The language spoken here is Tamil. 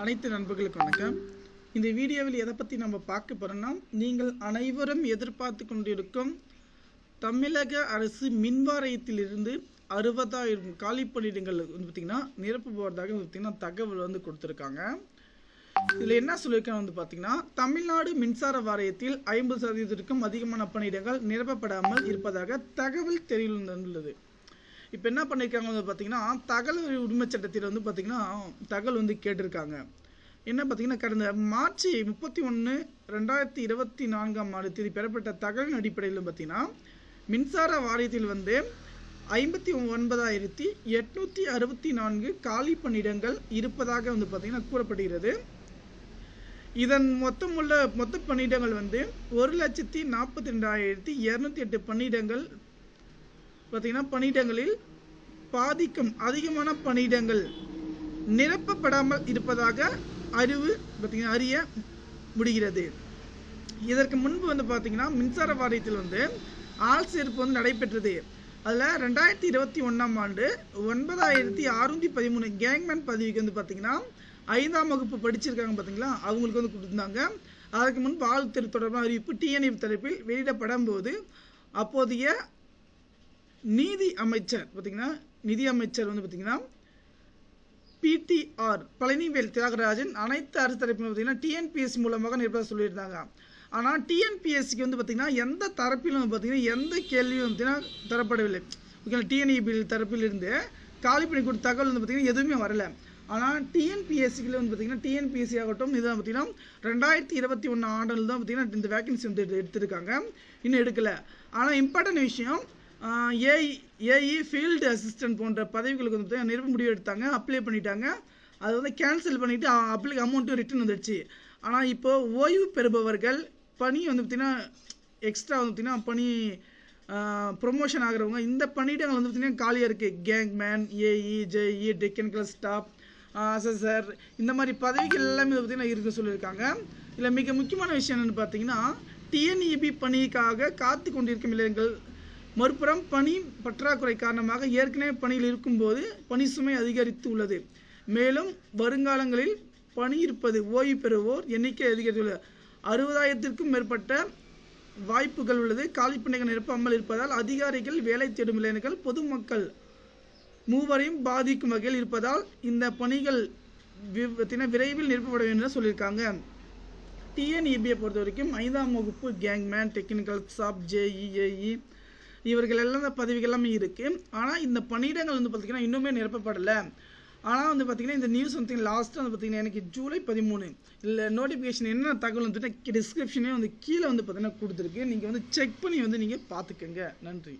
அனைத்து நண்பர்களுக்கு வணக்கம். இந்த வீடியோவில் எதை பற்றி நம்ம பார்க்க போகிறோம்னா நீங்கள் அனைவரும் எதிர்பார்த்து கொண்டிருக்கும் தமிழக அரசு மின்வாரியத்திலிருந்து அறுபதாயிரம் காலி பணியிடங்கள் வந்து பார்த்திங்கன்னா நிரப்பு போவதாக வந்து பார்த்திங்கன்னா தகவல் வந்து கொடுத்துருக்காங்க. இதில் என்ன சொல்லியிருக்கேன் வந்து பார்த்தீங்கன்னா தமிழ்நாடு மின்சார வாரியத்தில் ஐம்பது சதவீதத்திற்கும் அதிகமான பணியிடங்கள் நிரப்பப்படாமல் இருப்பதாக தகவல் தெரிவித்துள்ளது இப்போ என்ன பண்ணியிருக்காங்க வந்து பார்த்தீங்கன்னா தகவல் உரிமை சட்டத்தில் வந்து பார்த்தீங்கன்னா தகவல் வந்து கேட்டிருக்காங்க. என்ன பார்த்தீங்கன்னா கடந்த மார்ச் முப்பத்தி ஒன்று ரெண்டாயிரத்தி இருபத்தி நான்காம் ஆண்டு தேதி பெறப்பட்ட தகவலின் அடிப்படையில் பார்த்தீங்கன்னா மின்சார வாரியத்தில் வந்து ஐம்பத்தி ஒன்பதாயிரத்தி எட்நூற்றி அறுபத்தி நான்கு காலி பணியிடங்கள் இருப்பதாக வந்து பார்த்தீங்கன்னா கூறப்படுகிறது. இதன் மொத்தமுள்ள மொத்த பணியிடங்கள் வந்து ஒரு லட்சத்தி நாற்பத்தி ரெண்டாயிரத்தி இரநூத்தி எட்டு பணியிடங்கள் பார்த்தீங்கன்னா பணியிடங்களில் பாதிக்கும் அதிகமான பணியிடங்கள் நிரப்பப்படாமல் இருப்பதாக அறிவு பார்த்தீங்கன்னா அறிய முடிகிறது. இதற்கு முன்பு வந்து பார்த்தீங்கன்னா மின்சார வாரியத்தில் வந்து ஆள் சேர்ப்பு வந்து நடைபெற்றது. அதில் ரெண்டாயிரத்தி இருபத்தி ஒன்றாம் ஆண்டு ஒன்பதாயிரத்தி அறுநூற்றி பதிமூணு கேங்மேன் பதவிக்கு வந்து பார்த்தீங்கன்னா ஐந்தாம் வகுப்பு படிச்சிருக்காங்க பார்த்தீங்களா அவங்களுக்கு வந்து கொடுத்துருந்தாங்க. அதற்கு முன்பு ஆள் தேர்வு தொடர்பான அறிவிப்பு டிஎன்இ தரப்பில் வெளியிடப்படும் போது அப்போதைய நீதி அமைச்சர் பார்த்தீங்கன்னா நிதி அமைச்சர் வந்து பார்த்தீங்கன்னா பிடிஆர் பழனிவேல் தியாகராஜன் அனைத்து அரசு தரப்பிலும் பார்த்தீங்கன்னா டிஎன்பிஎஸ்சி மூலமாக நிற்பதாக சொல்லியிருந்தாங்க. ஆனால் டிஎன்பிஎஸ்சிக்கு வந்து பார்த்தீங்கன்னா எந்த தரப்பிலும் பார்த்தீங்கன்னா எந்த கேள்வியும் பார்த்தீங்கன்னா தரப்படவில்லை. ஓகே டிஎன்இபி தரப்பிலிருந்து காலி பண்ணி கொடுத்த தகவல் வந்து பார்த்தீங்கன்னா எதுவுமே வரல. ஆனால் டிஎன்பிஎஸ்சிக்கில் வந்து பார்த்தீங்கன்னா டிஎன்பிஎஸ்சி ஆகட்டும் இதுதான் பார்த்தீங்கன்னா ரெண்டாயிரத்தி இருபத்தி ஒன்று ஆண்டில் தான் பார்த்தீங்கன்னா இந்த வேக்கன்சி வந்து எடுத்திருக்காங்க. இன்னும் எடுக்கலை. ஆனால் இம்பார்ட்டன்ட் விஷயம் ஏஇ ஏஇ ஃபீல்டு அசிஸ்டன்ட் போன்ற பதவிகளுக்கு வந்து பார்த்தீங்கன்னா முடிவு எடுத்தாங்க அப்ளை பண்ணிட்டாங்க. அது வந்து கேன்சல் பண்ணிவிட்டு அப்ளை அமௌண்ட்டும் ரிட்டன் வந்துடுச்சு ஆனால் இப்போது ஓய்வு பெறுபவர்கள் பணி வந்து பார்த்திங்கன்னா எக்ஸ்ட்ரா வந்து பார்த்திங்கன்னா பணி ப்ரொமோஷன் ஆகிறவங்க இந்த பணியிடங்கள் வந்து பார்த்திங்கன்னா காலியாக இருக்குது gangman AE JE class staff assessor இந்த மாதிரி பதவிகள் எல்லாமே இதை பார்த்திங்கன்னா இருக்க சொல்லியிருக்காங்க. இதில் மிக முக்கியமான விஷயம் என்னென்னு பார்த்தீங்கன்னா டிஎன்இபி பணிக்காக காத்து கொண்டிருக்கும் இளைஞர்கள் மறுபுறம் பணி பற்றாக்குறை காரணமாக ஏற்கனவே பணியில் இருக்கும்போது பணி சுமை அதிகரித்து உள்ளது மேலும் வருங்காலங்களில் பணி இருப்பது ஓய்வு பெறுவோர் எண்ணிக்கை அதிகரித்துள்ளது. அறுபதாயிரத்திற்கும் மேற்பட்ட வாய்ப்புகள் உள்ளது. காலிப்பணிகள் நிரப்பாமல் இருப்பதால் அதிகாரிகள் வேலை தேடும் இளைஞர்கள் பொதுமக்கள் மூவரையும் பாதிக்கும் வகையில் இருப்பதால் இந்த பணிகள் வி- விரைவில் நிரப்பப்பட வேண்டும் என்று சொல்லியிருக்காங்க. டிஎன்இபியை பொறுத்த வரைக்கும் ஐந்தாம் வகுப்பு கேங்மேன் டெக்னிக்கல் சாப் ஜேஇஏஇ இவர்கள் எல்லாம் இந்த பதவிகள் எல்லாமே இருக்குது ஆனால் இந்த பணியிடங்கள் வந்து பார்த்திங்கன்னா இன்னுமே நிரப்பப்படலை. ஆனால் வந்து பார்த்திங்கன்னா இந்த நியூஸ் வந்து லாஸ்ட்டாக வந்து பார்த்திங்கன்னா எனக்கு ஜூலை பதிமூணு. இல்லை நோட்டிஃபிகேஷன் என்ன தகவல் வந்துட்டு டிஸ்கிரிப்ஷனே வந்து கீழே வந்து பார்த்திங்கன்னா கொடுத்துருக்கு. நீங்கள் வந்து செக் பண்ணி வந்து நீங்கள் பார்த்துக்கங்க நன்றி.